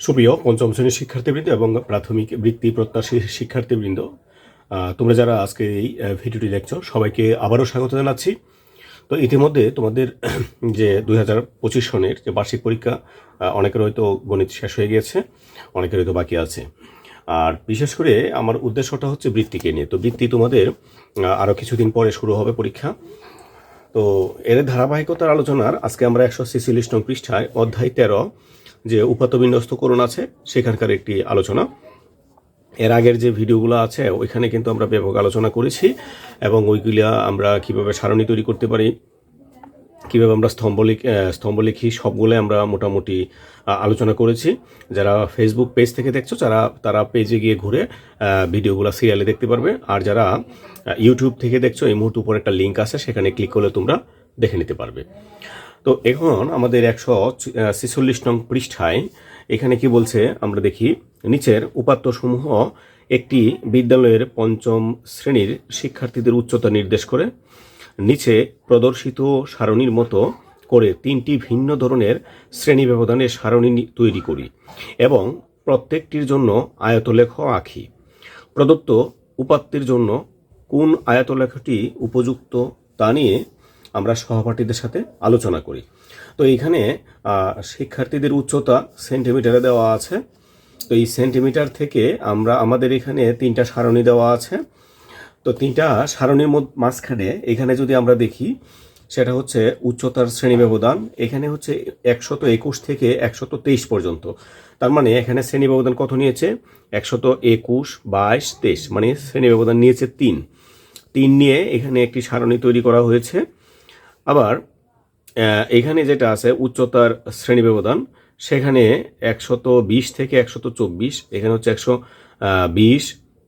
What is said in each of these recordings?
সুপ্রিয় পঞ্চম শ্রেণির শিক্ষার্থীবৃন্দ এবং প্রাথমিক বৃত্তি প্রত্যাশী শিক্ষার্থীবৃন্দ তোমরা যারা আজকে এই ভিডিওটি দেখছ, সবাইকে আবারও স্বাগত জানাচ্ছি। তো ইতিমধ্যে তোমাদের যে দুই হাজার পঁচিশ সনের যে বার্ষিক পরীক্ষা অনেকের হয়তো গণিত শেষ হয়ে গিয়েছে অনেকের হয়তো বাকি আছে। আর বিশেষ করে আমার উদ্দেশ্যটা হচ্ছে বৃত্তিকে নিয়ে। তো বৃত্তি তোমাদের আরও কিছুদিন পরে শুরু হবে পরীক্ষা। তো এর ধারাবাহিকতার আলোচনার আজকে আমরা একশো ছেচল্লিশ নং পৃষ্ঠায় অধ্যায় তেরো যে উপাত্ত বিন্যস্ত করণ আছে, সেখানকার একটি আলোচনা। এর আগের যে ভিডিওগুলো আছে, ওইখানে কিন্তু আমরা ব্যাপক আলোচনা করেছি এবং ওইগুলা আমরা কীভাবে সারণী তৈরি করতে পারি, কীভাবে আমরা স্তম্ভলিখ স্তম্ভলিখি সবগুলো আমরা মোটামুটি আলোচনা করেছি। যারা ফেসবুক পেজ থেকে দেখছ, যারা, তারা পেজে গিয়ে ঘুরে ভিডিওগুলো সিরিয়ালে দেখতে পারবে। আর যারা ইউটিউব থেকে দেখছ, এই মুহূর্তে উপরে একটা লিঙ্ক আছে, সেখানে ক্লিক করলে তোমরা দেখে নিতে পারবে। তো এখন আমাদের একশো ছেচল্লিশ নং পৃষ্ঠায় এখানে কি বলছে আমরা দেখি। নিচের উপাত্তসমূহ একটি বিদ্যালয়ের পঞ্চম শ্রেণির শিক্ষার্থীদের উচ্চতা নির্দেশ করে। নিচে প্রদর্শিত সারণীর মতো করে তিনটি ভিন্ন ধরনের শ্রেণি ব্যবধানের সারণী তৈরি করি এবং প্রত্যেকটির জন্য আয়তলেখ আঁকি। প্রদত্ত উপাত্তের জন্য কোন আয়তলেখটি উপযুক্ত তা নিয়ে আমরা সহপাঠীদের সাথে আলোচনা করি। তো এখানে শিক্ষার্থীদের উচ্চতা সেন্টিমিটারে দেওয়া আছে। তো এই সেন্টিমিটার থেকে আমরা আমাদের এখানে তিনটা সারণী দেওয়া আছে। তো তিনটা সারণীর মধ্যে, মাঝখানে এখানে যদি আমরা দেখি, সেটা হচ্ছে উচ্চতার শ্রেণি ব্যবধান। এখানে হচ্ছে একশত একুশ থেকে একশত তেইশ পর্যন্ত। তার মানে এখানে শ্রেণি ব্যবধান কত নিয়েছে? একশত একুশ বাইশ তেইশ মানে শ্রেণি ব্যবধান নিয়েছে তিন। তিন নিয়ে এখানে একটি সারণী তৈরি করা হয়েছে। আবার এখানে যেটা আছে, উচ্চতার শ্রেণি ব্যবধান, সেখানে একশত বিশ থেকে একশত চব্বিশ, এখানে হচ্ছে একশো বিশ,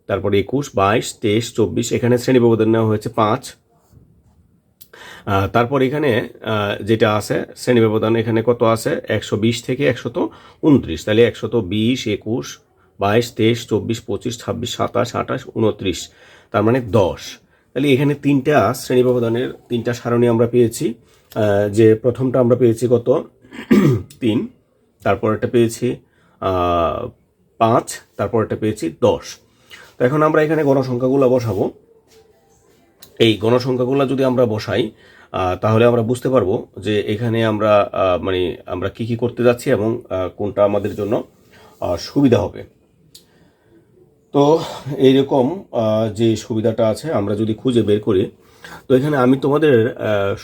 তারপরে একুশ, বাইশ, তেইশ, চব্বিশ, এখানে শ্রেণি ব্যবধান নেওয়া হয়েছে পাঁচ। তারপর এখানে যেটা আছে, শ্রেণি ব্যবধান এখানে কত আছে? একশো বিশ থেকে একশত উনত্রিশ। তাহলে একশত বিশ, একুশ, বাইশ, তেইশ, চব্বিশ, পঁচিশ, ছাব্বিশ, সাতাশ, আঠাশ, উনত্রিশ। তার মানে দশ। তাহলে এখানে তিনটা শ্রেণি ব্যবধানের তিনটা সারণী আমরা পেয়েছি। যে প্রথমটা আমরা পেয়েছি কত? তিন তারপরেরটা পেয়েছি আহ, পাঁচ তারপরেরটা পেয়েছি দশ। তো এখন আমরা এখানে গণসংখ্যাগুলো বসাবো। এই গণসংখ্যাগুলো যদি আমরা বসাই তাহলে আমরা বুঝতে পারব যে এখানে আমরা মানে আমরা কি কি করতে যাচ্ছি এবং কোনটা আমাদের জন্য সুবিধা হবে। তো এইরকম যে সুবিধাটা আছে, আমরা যদি খুঁজে বের করি, তো এখানে আমি তোমাদের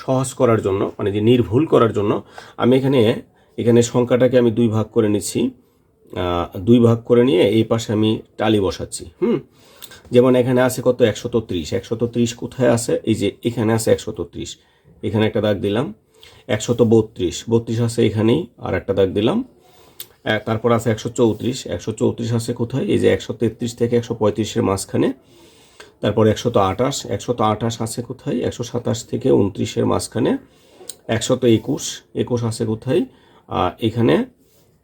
সহজ করার জন্য মানে যে নির্ভুল করার জন্য, আমি এখানে এখানে সংখ্যাটাকে আমি দুই ভাগ করে নিচ্ছি। দুই ভাগ করে নিয়ে এই পাশে আমি টালি বসাচ্ছি, হুম? যেমন এখানে আছে কত? একশত ত্রিশ একশত ত্রিশ কোথায় আছে? এই যে এখানে আছে একশত ত্রিশ এখানে একটা দাগ দিলাম। একশত বত্রিশ। বত্রিশ আছে এখানেই আর একটা দাগ দিলাম। তারপর আছে একশো চৌত্রিশ একশো চৌত্রিশ আছে কোথায়? এই যে একশো তেত্রিশ থেকে একশো পঁয়ত্রিশের মাঝখানে। তারপর একশত আঠাশ একশত আঠাশ আছে কোথায়? একশো সাতাশ থেকে উনত্রিশের মাঝখানে। একশত একুশ একুশ আছে কোথায়? আহ, এখানে।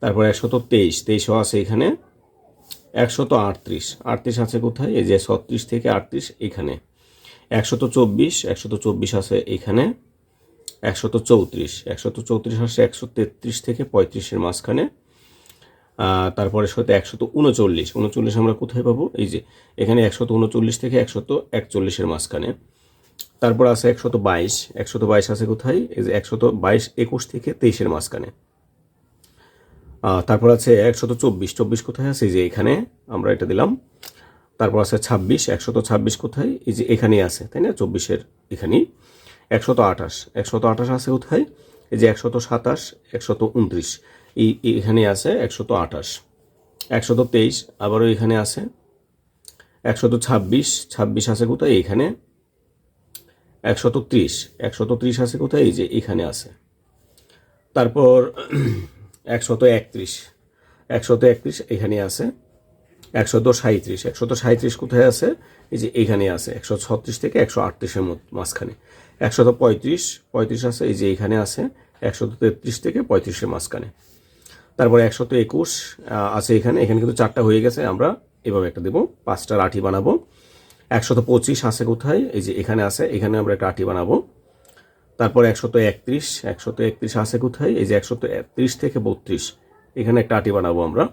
তারপর একশত তেইশ তেইশও আছে এখানে। একশত আটত্রিশ আটত্রিশ আছে কোথায়? এই যে ছত্রিশ থেকে আটত্রিশ এখানে। একশত চব্বিশ একশত চব্বিশ আছে এখানে। একশত চৌত্রিশ একশত চৌত্রিশ আছে একশো তেত্রিশ থেকে পঁয়ত্রিশের মাঝখানে। তারপরে সাথে একশত উনচল্লিশ। উনচল্লিশ আমরা কোথায় পাবো? এই যে, এখানে একশত উনচল্লিশ থেকে একশত একচল্লিশের মাঝখানে। তারপর আছে একশত বাইশ। একশত বাইশ আছে কোথায়? এই যে একশত বাইশ একুশ থেকে তেইশের মাঝখানে। তারপর আছে একশত চব্বিশ। চব্বিশ কোথায় আছে? এই যে এখানে আমরা এটা দিলাম। তারপর আছে ছাব্বিশ। একশত ছাব্বিশ কোথায়? এই যে এখানেই আছে, তাই না? চব্বিশের এখানেই। একশত আঠাশ। একশত আঠাশ আছে কোথায়? এই যে একশত সাতাশ, একশত উনত্রিশ। এই এখানে আছে একশত আঠাশ, একশত তেইশ আবারও এখানে আছে, একশত ছাব্বিশ ছাব্বিশ আছে কোথায়? এখানে, একশত ত্রিশ একশত ত্রিশ আছে কোথায়? এই যে এখানে আছে। তারপর একশত একত্রিশ একশত একত্রিশ এখানে আছে, একশত সাঁত্রিশ একশত সাঁত্রিশ কোথায় আছে? এই যে এখানে আছে একশো ছত্রিশ থেকে একশো আটত্রিশের মধ্যে মাঝখানে। একশত পঁয়ত্রিশ পঁয়ত্রিশ আছে, এই যে এখানে আছে, একশত তেত্রিশ থেকে পঁয়ত্রিশের মাঝখানে। তারপরে একশত একুশ আছে এখানে। এখানে কিন্তু চারটা হয়ে গেছে। আমরা এভাবে একটা দেবো। পাঁচটা লাঠি বানাবো। একশত পঁচিশ আছে কোথায়? এই যে এখানে আছে। এখানে আমরা একটা আঠি বানাবো। তারপর একশত একত্রিশ একশত একত্রিশ আছে কোথায়? এই যে একশত একত্রিশ থেকে বত্রিশ। এখানে একটা আটি বানাবো আমরা।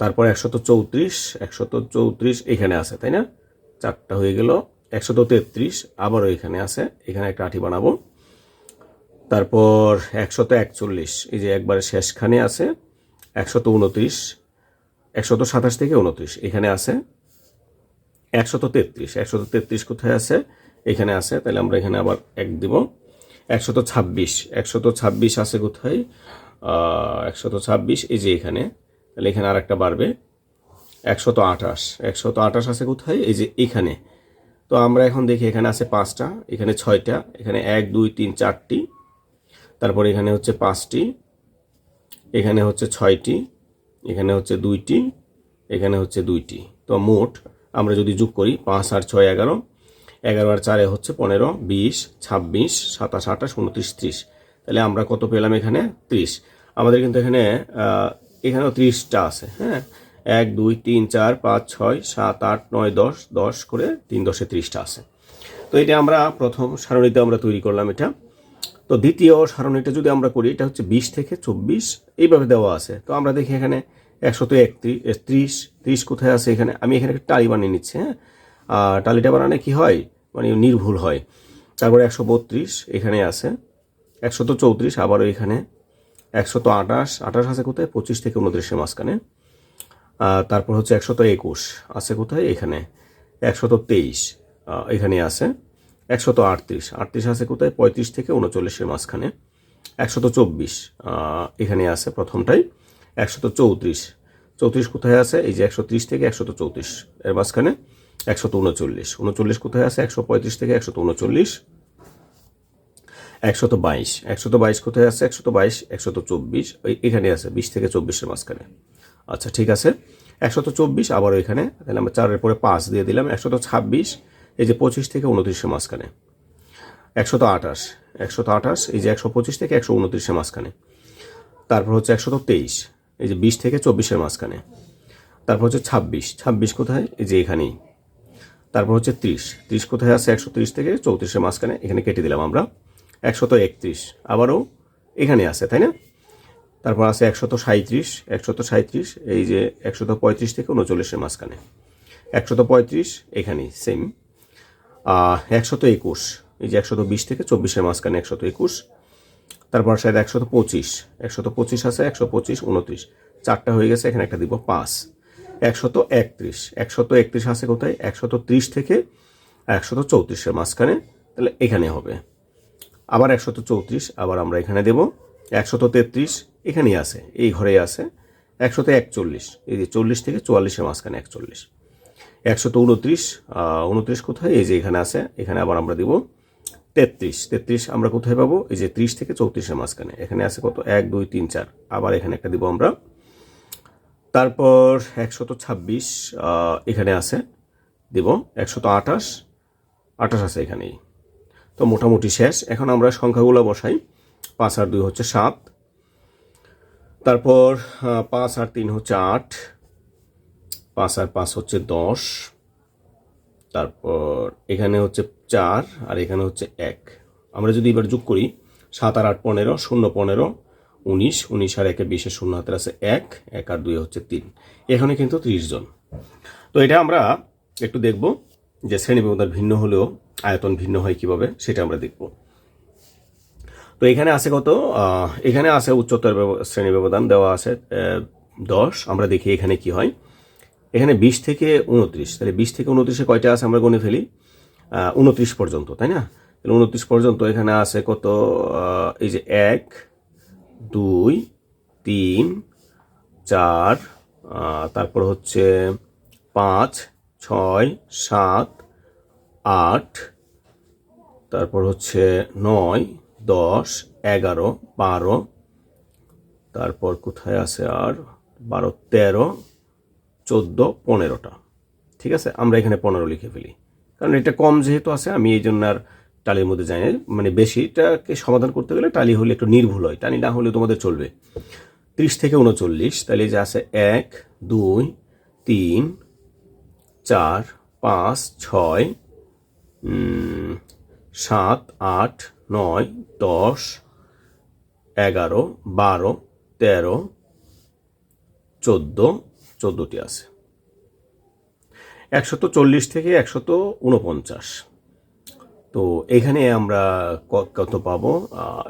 তারপর একশত চৌত্রিশ একশত চৌত্রিশ এখানে আছে, তাই না? চারটা হয়ে গেল। একশত তেত্রিশ আবারও এখানে আছে। এখানে একটা আটি বানাবো। তারপর একশত একচল্লিশ, এই যে একবারে শেষখানে আছে, একশত উনত্রিশ, একশত সাতাশ থেকে উনত্রিশ, এখানে আছে একশত তেত্রিশ একশত তেত্রিশ কোথায় আছে? এখানে আছে, তাহলে আমরা এখানে আবার এক দিব। একশত ছাব্বিশ একশত ছাব্বিশ আছে কোথায়? একশত ছাব্বিশ, এই যে এখানে, তাহলে এখানে আর একটা বাড়বে। একশত আঠাশ একশত আঠাশ আছে কোথায়? এই যে এখানে। তো আমরা এখন দেখি এখানে আছে পাঁচটা, এখানে ছয়টা, এখানে এক, দুই, তিন, চারটি। তারপর এখানে হচ্ছে পাঁচটি, এখানে হচ্ছে ছয়টি, এখানে হচ্ছে দুইটি, এখানে হচ্ছে দুইটি। তো মোট আমরা যদি যোগ করি পাঁচ আর ছয় এগারো এগারো আর চারে হচ্ছে পনেরো, বিশ, ছাব্বিশ, সাতাশ, আঠাশ, উনত্রিশ, ত্রিশ। তাহলে আমরা কত পেলাম এখানে? ত্রিশ। আমাদের কিন্তু এখানে এখানেও ত্রিশটা আছে হ্যাঁ? এক, দুই, তিন, চার, পাঁচ, ছয়, সাত, আট, নয়, দশ দশ করে তিন দশে ত্রিশটা আছে। তো এটা আমরা প্রথম সারণীতে আমরা তৈরি করলাম এটা। তো দ্বিতীয় সারণীটা যদি আমরা করি এটা হচ্ছে বিশ থেকে চব্বিশ এইভাবে দেওয়া আছে। তো আমরা দেখি এখানে একশত একত্রিশ ত্রিশ কোথায় আছে এখানে? আমি এখানে একটা টালি বানিয়ে নিচ্ছি হ্যাঁ? আর টালিটা বানালে কি হয়? মানে নির্ভুল হয়। তারপরে একশো বত্রিশ এখানে আছে একশত চৌত্রিশ আবারও এখানে একশত আঠাশ আঠাশ আছে কোথায়? পঁচিশ থেকে উনত্রিশের মাঝখানে। তারপর হচ্ছে একশত একুশ আছে কোথায়? এখানে একশত তেইশ আহ, এখানে আছে। একশত আটত্রিশ। আটত্রিশ আছে কোথায়? পঁয়ত্রিশ থেকে উনচল্লিশের মাঝখানে। একশত চব্বিশ এখানে আছে প্রথমটাই। একশত চৌত্রিশ। চৌত্রিশ কোথায় আছে? এই যে একশো ত্রিশ থেকে একশত চৌত্রিশ এর মাঝখানে। একশত উনচল্লিশ। উনচল্লিশ কোথায় আছে? একশো পঁয়ত্রিশ থেকে একশত উনচল্লিশ। একশত বাইশ। একশত বাইশ কোথায় আছে? একশত বাইশ, একশত চব্বিশ। এখানে আছে, বিশ থেকে চব্বিশের মাঝখানে। আচ্ছা ঠিক আছে। একশত চব্বিশ আবারও এখানে। তাহলে আমরা চারের পরে পাঁচ দিয়ে দিলাম। একশত ছাব্বিশ এই যে পঁচিশ থেকে উনত্রিশের মাঝখানে। একশত আঠাশ একশত আঠাশ, এই যে একশো পঁচিশ থেকে একশো উনত্রিশের মাঝখানে। তারপর হচ্ছে একশত তেইশ, এই যে বিশ থেকে চব্বিশের মাঝখানে। তারপর হচ্ছে ছাব্বিশ ছাব্বিশ কোথায়? এই যে এখানেই। তারপর হচ্ছে ত্রিশ ত্রিশ কোথায় আছে? একশো ত্রিশ থেকে চৌত্রিশের মাঝখানে, এখানে কেটে দিলাম আমরা। একশত একত্রিশ, আবারও এখানে আছে, তাই না? তারপর আছে একশত সাঁত্রিশ একশত সাঁত্রিশ এই যে একশত পঁয়ত্রিশ থেকে উনচল্লিশের মাঝখানে। একশত পঁয়ত্রিশ, এখানেই সেম একশত একুশ। এই যে একশত বিশ থেকে চব্বিশের মাঝখানে একশত একুশ। তারপর সাথে একশত পঁচিশ। একশত পঁচিশ আছে একশো পঁচিশ, উনত্রিশ। চারটা হয়ে গেছে, এখানে একটা দিব পাঁচ। একশত একত্রিশ। একশত একত্রিশ আছে কোথায়? একশত ত্রিশ থেকে একশত চৌত্রিশের মাঝখানে। তাহলে এখানে হবে। আবার একশত চৌত্রিশ, আবার আমরা এখানে দেব। একশত তেত্রিশ, এখানেই আছে, এই ঘরেই আছে। একশত একচল্লিশ, এই যে চল্লিশ থেকে চুয়াল্লিশের মাঝখানে একচল্লিশ। একশত উনত্রিশ উনত্রিশ কোথায়? এই যে এখানে আছে, এখানে আবার আমরা দিব তেত্রিশ। তেত্রিশ আমরা কোথায় পাবো? এই যে ত্রিশ থেকে চৌত্রিশের মাঝখানে। এখানে আছে কত? এক, দুই, তিন, চার। আবার এখানে একটা দিব আমরা। তারপর একশত ছাব্বিশ এখানে আছে। দিব একশত আঠাশ। আঠাশ আছে এখানেই। তো মোটামুটি শেষ। এখন আমরা সংখ্যাগুলো বসাই। পাঁচ আর দুই হচ্ছে সাত। তারপর পাঁচ আর তিন হচ্ছে আট। পাঁচ আর পাঁচ হচ্ছে দশ। তারপর এখানে হচ্ছে চার আর এখানে হচ্ছে এক। আমরা যদি এবার যোগ করি, সাত আর আট পনেরো, শূন্য পনেরো, উনিশ উনিশ আর একে বিশে শূন্য হাতের আছে এক এক আর দুই হচ্ছে তিন। এখানে কিন্তু ত্রিশ জন। তো এটা আমরা একটু দেখব যে শ্রেণি ব্যবধান ভিন্ন হলেও আয়তন ভিন্ন হয় কীভাবে, সেটা আমরা দেখব। তো এখানে আছে কত? এখানে আছে উচ্চতর শ্রেণি ব্যবধান দেওয়া আছে দশ। আমরা দেখি এখানে কি হয়। এখানে বিশ থেকে উনত্রিশ তাহলে বিশ থেকে উনত্রিশে কয়টা আছে আমরা গুনে ফেলি? উনত্রিশ পর্যন্ত, তাই না? তাহলে উনত্রিশ পর্যন্ত এখানে আছে কত? এই যে এক, দুই, তিন, চার তারপর হচ্ছে পাঁচ, ছয়, সাত, আট, তারপর হচ্ছে নয়, দশ, এগারো, বারো, তারপর কোথায় আছে আর? বারো, তেরো চোদ্দ, পনেরোটা। ঠিক আছে? আমরা এখানে পনেরো লিখে ফেলি। কারণ এটা কম যেহেতু আছে, আমি এই জন্য আর টালির মধ্যে যাই না মানে বেশিটাকে সমাধান করতে গেলে টালি হলে একটু নির্ভুল হয়। টালি না হলে তোমাদের চলবে। ত্রিশ থেকে উনচল্লিশ, তাহলে যে আছে এক, দুই, তিন, চার, পাঁচ, ছয় সাত, আট, নয়, দশ, এগারো, বারো, তেরো, চোদ্দ চোদ্দোটি আছে। একশত চল্লিশ থেকে একশত উনপঞ্চাশ তো এখানে আমরা কত পাবো?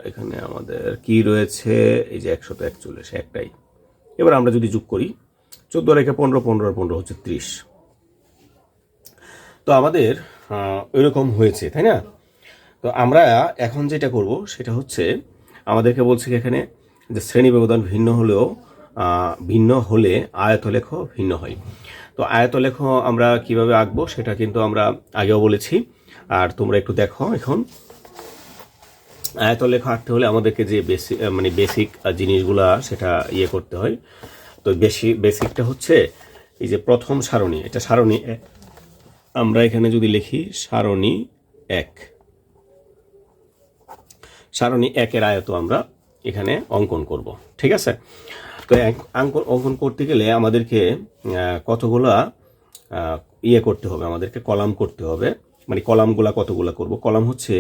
এখানে আমাদের কি রয়েছে? এই যে একশত একচল্লিশ, একটাই। এবার আমরা যদি যোগ করি, চোদ্দ রেখে পনেরো পনেরো পনেরো হচ্ছে ত্রিশ। তো আমাদের এরকম হয়েছে, তাই না? তো আমরা এখন যেটা করব, সেটা হচ্ছে, আমাদেরকে বলছে এখানে যে শ্রেণি ব্যবধান ভিন্ন হলেও ভিন্ন হলে আয়তলেখ ভিন্ন হয়। তো আয়তলেখ আমরা কীভাবে আঁকবো সেটা কিন্তু আমরা আগেও বলেছি। আর তোমরা একটু দেখো এখন। আয়তলেখ আঁকতে হলে আমাদেরকে যে বেসিক মানে বেসিক জিনিসগুলা সেটা ইয়ে করতে হয়। তো বেশি, বেসিকটা হচ্ছে এই যে প্রথম সারণী। এটা সারণী আমরা এখানে যদি লিখি সারণী এক। সারণী একের আয়ত আমরা এখানে অঙ্কন করব। ঠিক আছে? তো অঙ্কন করতে গেলে আমাদেরকে কতগুলা ইয়ে করতে হবে, আমাদেরকে কলাম করতে হবে। মানে কলামগুলা কতগুলা করব? কলাম হচ্ছে,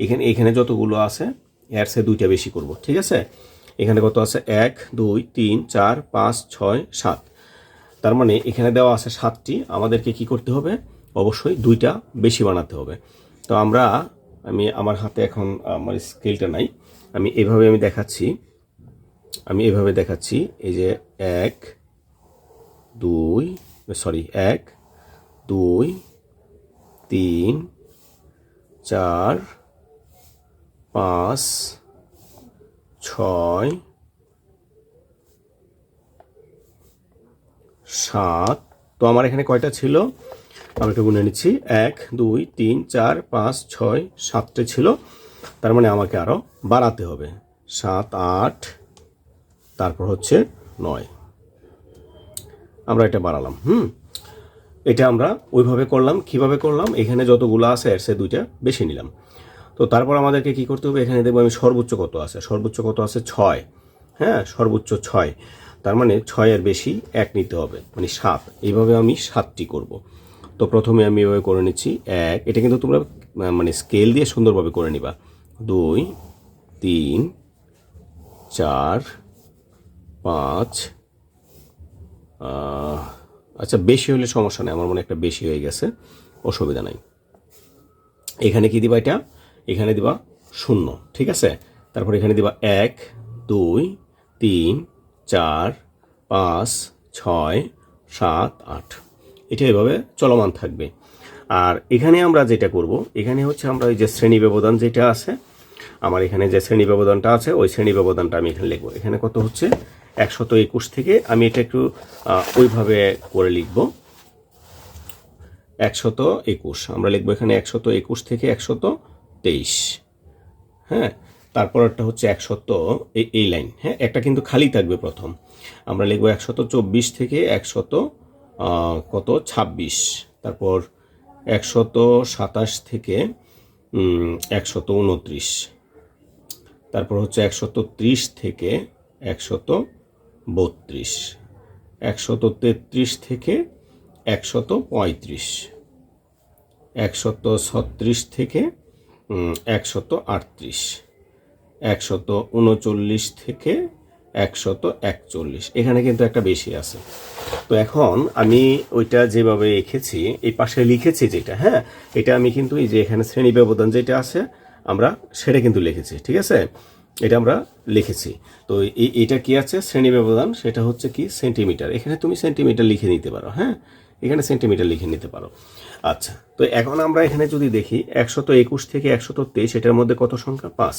এখানে এখানে যতগুলো আছে এর সে দুইটা বেশি করব, ঠিক আছে? এখানে কত আছে? এক, দুই, তিন, চার, পাঁচ, ছয়, সাত। তার মানে এখানে দেওয়া আছে সাতটি। আমাদেরকে কি করতে হবে? অবশ্যই দুইটা বেশি বানাতে হবে। তো আমরা, আমি, আমার হাতে এখন, আমার স্কেলটা নাই। আমি এভাবে আমি দেখাচ্ছি। আমি এভাবে দেখাচ্ছি, এই যে এক, দুই সরি এক, দুই, তিন, চার, পাঁচ, ছয়, সাত। তো আমার এখানে কয়টা ছিল? আমি একটু গুনে নিচ্ছি। এক, দুই, তিন, চার, পাঁচ, ছয়, সাতটা ছিল। তার মানে আমাকে আরও বাড়াতে হবে। সাত, আট তারপর হচ্ছে নয়। আমরা এটা বাড়ালাম, হুম? এটা আমরা ওইভাবে করলাম, কীভাবে করলাম? এখানে যতগুলো আছে, এর সে দুইটা বেশি নিলাম। তো তারপর আমাদেরকে কি করতে হবে? এখানে দেখব আমি সর্বোচ্চ কত আছে? সর্বোচ্চ কত আছে? ছয়। হ্যাঁ সর্বোচ্চ ছয়। তার মানে ছয়ের বেশি এক নিতে হবে মানে সাত। এইভাবে আমি সাতটি করব। তো প্রথমে আমি এভাবে করে নিচ্ছি, এক। এটা কিন্তু তোমরা মানে স্কেল দিয়ে সুন্দরভাবে করে নিবা। দুই, তিন, চার পাঁচ আচ্ছা বেশি হলে সমস্যা নেই, আমার মনে একটা বেশি হয়ে গেছে, অসুবিধা নাই। এখানে কি দিবা এটা? এখানে দিবা শূন্য, ঠিক আছে? তারপর এখানে দিবা এক, দুই, তিন, চার, পাঁচ, ছয়, সাত, আট। এটা এভাবে চলমান থাকবে। আর এখানে আমরা যেটা করব, এখানে হচ্ছে আমরা ওই যে শ্রেণি ব্যবধান যেটা আছে, আমার এখানে যে শ্রেণি ব্যবধানটা আছে, ওই শ্রেণি ব্যবধানটা আমি এখানে লিখব। এখানে কত হচ্ছে? একশত একুশ থেকে আমি এটা একটু ওইভাবে করে লিখব। একশত একুশ, আমরা লিখব এখানে একশত একুশ থেকে একশত তেইশ। হ্যাঁ তারপর একটা হচ্ছে একশত এই এই লাইন। হ্যাঁ একটা কিন্তু খালি থাকবে প্রথম। আমরা লিখব একশত চব্বিশ থেকে একশত কত? ছাব্বিশ। তারপর একশত সাতাশ থেকে একশত উনত্রিশ। তারপর হচ্ছে একশত ত্রিশ থেকে একশত বত্রিশ। একশত তেত্রিশ থেকে একশত পঁয়ত্রিশ। একশত ছত্রিশ থেকে একশত আটত্রিশ। একশত উনচল্লিশ থেকে একশত একচল্লিশ। এখানে কিন্তু একটা বেশি আছে। তো এখন আমি ওইটা যেভাবে লিখেছি এই পাশে লিখেছি যেটা হ্যাঁ এটা আমি কিন্তু এই যে এখানে শ্রেণি ব্যবধান যেটা আছে, আমরা সেটা কিন্তু লিখেছি, ঠিক আছে? এটা আমরা লিখেছি। তো এটা কি আছে? শ্রেণি ব্যবধান, সেটা হচ্ছে কি সেন্টিমিটার। এখানে তুমি সেন্টিমিটার লিখে নিতে পারো হ্যাঁ? এখানে সেন্টিমিটার লিখে নিতে পারো। আচ্ছা তো এখন আমরা এখানে যদি দেখি, একশত একুশ থেকে একশত তেইশ, এটার মধ্যে কত সংখ্যা? পাঁচ।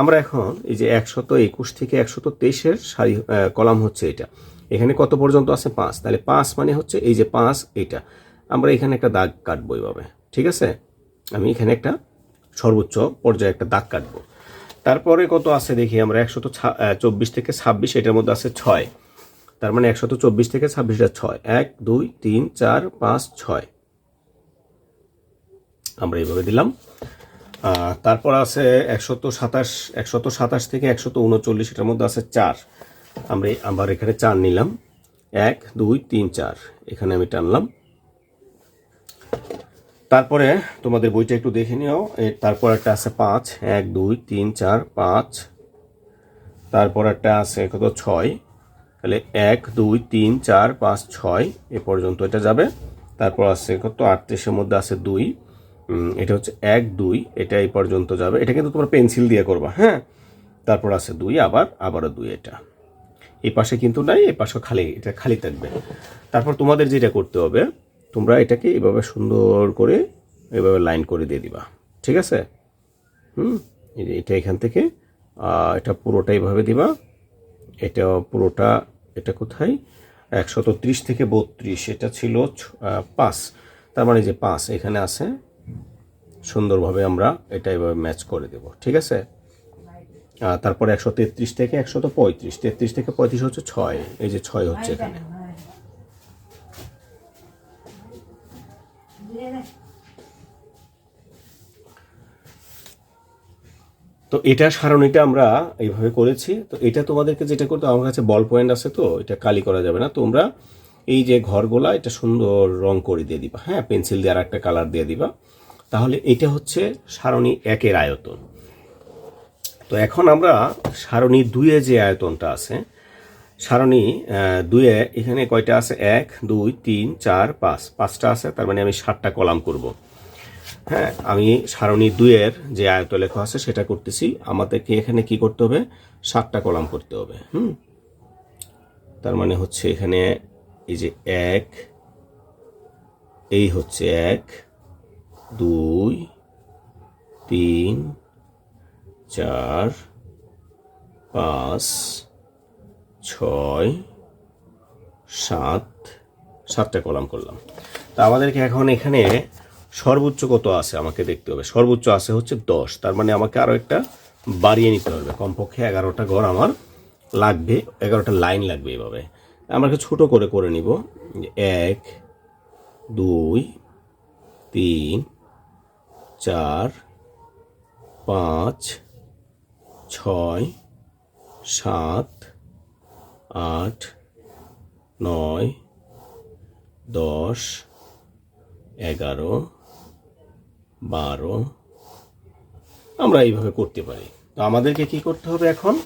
আমরা এখন এই যে একশত একুশ থেকে একশত তেইশের সারি কলাম হচ্ছে এটা। এখানে কত পর্যন্ত আছে? পাঁচ। তাহলে পাঁচ মানে হচ্ছে এই যে পাঁচ এটা আমরা এখানে একটা দাগ কাটবো এইভাবে ঠিক আছে? আমি এখানে একটা সর্বোচ্চ পর্যায়ে একটা দাগ কাটবো। তারপরে কত আছে দেখি, আমরা একশত চব্বিশ থেকে ছাব্বিশ, এটার মধ্যে আছে ছয়। তার মানে একশত চব্বিশ থেকে ছাব্বিশটা ছয়। এক, দুই, তিন, চার, পাঁচ, ছয়। আমরা এইভাবে দিলাম। তারপর আছে একশত সাতাশ একশত সাতাশ থেকে একশত উনচল্লিশ, এটার মধ্যে আছে চার। আমরা আবার এখানে চার নিলাম। এক, দুই, তিন, চার। এখানে আমি টানলাম। তারপরে তোমাদের বইটা একটু দেখে নিও। তারপর একটা আছে পাঁচ, এক, দুই, তিন, চার, পাঁচ। তারপর একটা আছে কত? ছয়। তাহলে এক, দুই, তিন, চার, পাঁচ, ছয় এ পর্যন্ত এটা যাবে। তারপর আছে কত? আটত্রিশের মধ্যে আছে দুই। এটা হচ্ছে এক, দুই, এটা এই পর্যন্ত যাবে। এটা কিন্তু তোমার পেন্সিল দিয়ে করবা হ্যাঁ? তারপর আছে দুই, আবার, আবারও দুই এটা। এই পাশে কিন্তু নাই এই পাশে খালি, এটা খালি থাকবে। তারপর তোমাদের যেটা করতে হবে তোমরা এটাকে এভাবে সুন্দর করে এভাবে লাইন করে দিয়ে দিবা। ঠিক আছে? হুম? এটা এখান থেকে এটা পুরোটা এভাবে দিবা। এটা পুরোটা, এটা কোথায়? একশত থেকে বত্রিশ, এটা ছিল পাঁচ। তার মানে যে পাঁচ এখানে আছে। সুন্দরভাবে আমরা এটা এভাবে ম্যাচ করে দেব। ঠিক আছে? তারপরে একশো তেত্রিশ থেকে একশত পঁয়ত্রিশ। তেত্রিশ থেকে পঁয়ত্রিশ হচ্ছে ছয়। এই যে ছয় হচ্ছে এখানে। তো এটা সারণীটা আমরা এইভাবে করেছি। তো এটা তোমাদেরকে যেটা করতে আমার কাছে বল পয়েন্ট আছে তো, এটা কালি করা যাবে না। তোমরা এই যে ঘরগুলা, এটা সুন্দর রং করে দিয়ে দিবা। হ্যাঁ পেন্সিল দিয়ে আর একটা কালার দিয়ে দিবা। তাহলে এটা হচ্ছে সারণী একের আয়তন। তো এখন আমরা সারণী দুইয়ে যে আয়তনটা আছে, সারণী দুইয়ে এখানে কয়টা আছে? এক, দুই, তিন, চার, পাঁচ। পাঁচটা আছে, তার মানে আমি সাতটা কলাম করব। হ্যাঁ আমি সারণী দুইয়ের যে আয়ত লেখা আছে সেটা করতেছি। আমাদেরকে এখানে কি করতে হবে? সাতটা কলাম করতে হবে, হুম? তার মানে হচ্ছে এখানে এই যে এক, এই হচ্ছে এক, দুই, তিন, চার, পাঁচ, ছয়, সাত, সাতটা কলাম করলাম। তা আমাদেরকে এখন এখানে সর্বোচ্চ কত আছে আমাকে দেখতে হবে। সর্বোচ্চ আছে হচ্ছে দশ। তার মানে আমাকে আরও একটা বাড়িয়ে নিতে হবে। কমপক্ষে এগারোটা ঘর আমার লাগবে, এগারোটা লাইন লাগবে এভাবে। আমাকে ছোট করে করে নিব। এক, দুই, তিন, চার, পাঁচ, ছয়, সাত, আট, নয়, দশ, এগারো বারো। আমরা এইভাবে করতে পারি। তো আমাদেরকে কি করতে হবে এখন?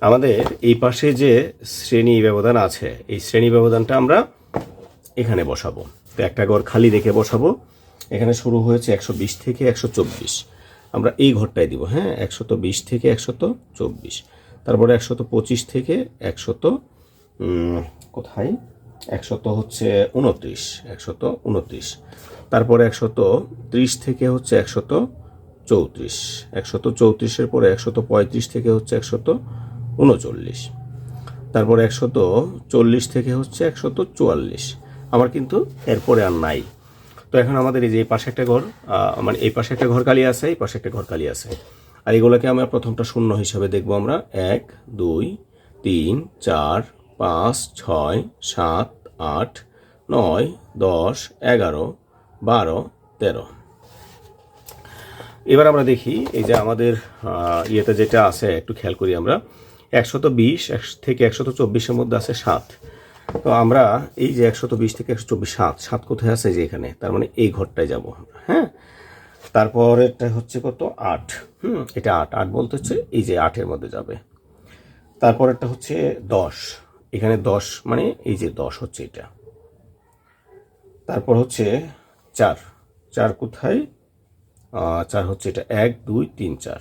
আমাদের এই পাশে যে শ্রেণি ব্যবধান আছে, এই শ্রেণি ব্যবধানটা আমরা এখানে বসাবো। তো একটা ঘর খালি রেখে বসাবো। এখানে শুরু হয়েছে একশো বিশ থেকে একশো চব্বিশ। আমরা এই ঘরটাই দিব হ্যাঁ? একশত বিশ থেকে একশত চব্বিশ। তারপরে একশত পঁচিশ থেকে একশত কোথায়? একশত হচ্ছে উনত্রিশ। একশত উনত্রিশ। তারপরে একশত ত্রিশ থেকে হচ্ছে একশত চৌত্রিশ। একশত চৌত্রিশের পরে একশত পঁয়ত্রিশ থেকে হচ্ছে একশত উনচল্লিশ। তারপর একশত চল্লিশ থেকে হচ্ছে একশত চুয়াল্লিশ। আমার কিন্তু এরপরে আর নাই। তো এখন আমাদের এই যে এই পাশে একটা ঘর মানে এই পাশে একটা ঘর খালি আছে, এই পাশে একটা ঘর খালি আছে। আর এগুলোকে আমরা প্রথমটা শূন্য হিসাবে দেখব আমরা। এক, দুই, তিন, চার, পাঁচ, ছয়, সাত, আট, নয়, দশ, এগারো বারো, তেরো। এবার আমরা দেখি এই যে আমাদের ইয়েতে যেটা আছে, একটু খেয়াল করি আমরা। একশত বিশ থেকে একশত চব্বিশের মধ্যে আছে সাত। তো আমরা এই যে একশত বিশ থেকে একশো চব্বিশ, সাত সাত কোথায় আছে যে এখানে? তার মানে এই ঘরটায় যাব হ্যাঁ? তারপর এটা হচ্ছে কত? আট। হুম, এটা আট। আট বলতে হচ্ছে এই যে আটের মধ্যে যাবে। তারপর একটা হচ্ছে দশ। এখানে দশ মানে এই যে দশ হচ্ছে এটা। তারপর হচ্ছে চার। চার কোথায়? চার হচ্ছে এটা এক, দুই, তিন, চার।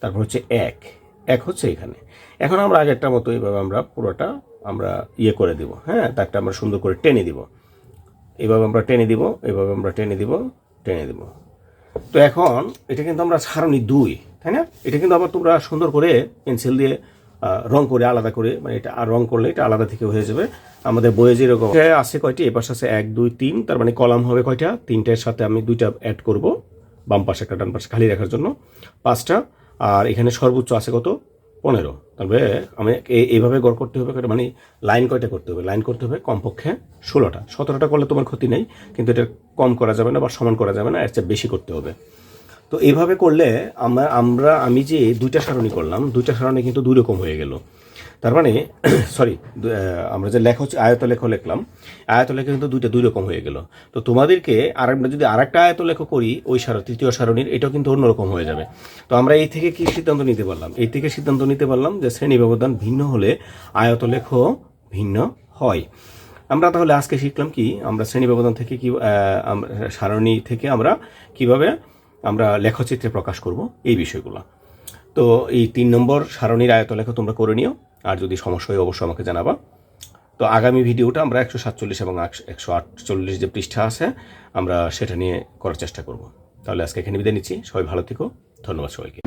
তারপর হচ্ছে এক। এক হচ্ছে এখানে। এখন আমরা আগেরটা মতো এইভাবে আমরা পুরোটা আমরা ইয়ে করে দিব হ্যাঁ? তারটা আমরা সুন্দর করে টেনে দিব। এইভাবে আমরা টেনে দিব এইভাবে আমরা টেনে দিব টেনে দিব। তো এখন এটা কিন্তু আমরা সারণী দুই, তাই না? এটা কিন্তু আবার তোমরা সুন্দর করে পেন্সিল দিয়ে রং করে আলাদা করে মানে এটা আর রং করলে এটা আলাদা থেকে হয়ে যাবে। আমাদের বইয়ে যেরকম আছে কয়টি? এ পাশে আছে এক, দুই, তিন, তার মানে কলাম হবে কয়টা? তিনটার সাথে আমি দুইটা অ্যাড করব, বাম পাশে একটা, ডান পাশে খালি রাখার জন্য। পাঁচটা, আর এখানে সর্বোচ্চ আছে কত? পনেরো। তবে আমি এ- এইভাবে গড় করতে হবে মানে লাইন কয়টা করতে হবে? লাইন করতে হবে কমপক্ষে ষোলোটা। সতেরোটা করলে তোমার ক্ষতি নেই, কিন্তু এটা কম করা যাবে না বা সমান করা যাবে না, এর চেয়ে বেশি করতে হবে। তো এইভাবে করলে আমরা আমরা, আমি যে দুইটা সারণী করলাম, দুইটা সারণী কিন্তু দুই রকম হয়ে গেল। তার মানে সরি আমরা যে লেখ হচ্ছে আয়ত লেখ লিখলাম আয়ত লেখ কিন্তু দুইটা দুই রকম হয়ে গেল। তো তোমাদেরকে আর আমরা যদি আরেকটা আয়ত লেখ করি, ওই সার তৃতীয় সারণীর, এটাও কিন্তু অন্যরকম হয়ে যাবে। তো আমরা এই থেকে কি সিদ্ধান্ত নিতে পারলাম? এই থেকে সিদ্ধান্ত নিতে পারলাম যে শ্রেণি ব্যবধান ভিন্ন হলে আয়ত লেখ ভিন্ন হয়। আমরা তাহলে আজকে শিখলাম কি, আমরা শ্রেণি ব্যবধান থেকে কি সারণী থেকে আমরা কীভাবে আমরা লেখচিত্রে প্রকাশ করব এই বিষয়গুলো। তো এই তিন নম্বর সারণীর আয়তলেখ তোমরা করে নিও, আর যদি সমস্যা হয় অবশ্যই আমাকে জানাবা। তো আগামী ভিডিওটা আমরা একশো সাতচল্লিশ এবং একশো আটচল্লিশ যে পৃষ্ঠা আছে, আমরা সেটা নিয়ে করার চেষ্টা করব। তাহলে আজকে এখানে বিদায় নিচ্ছি। সবাই ভালো থেকো। ধন্যবাদ সবাইকে।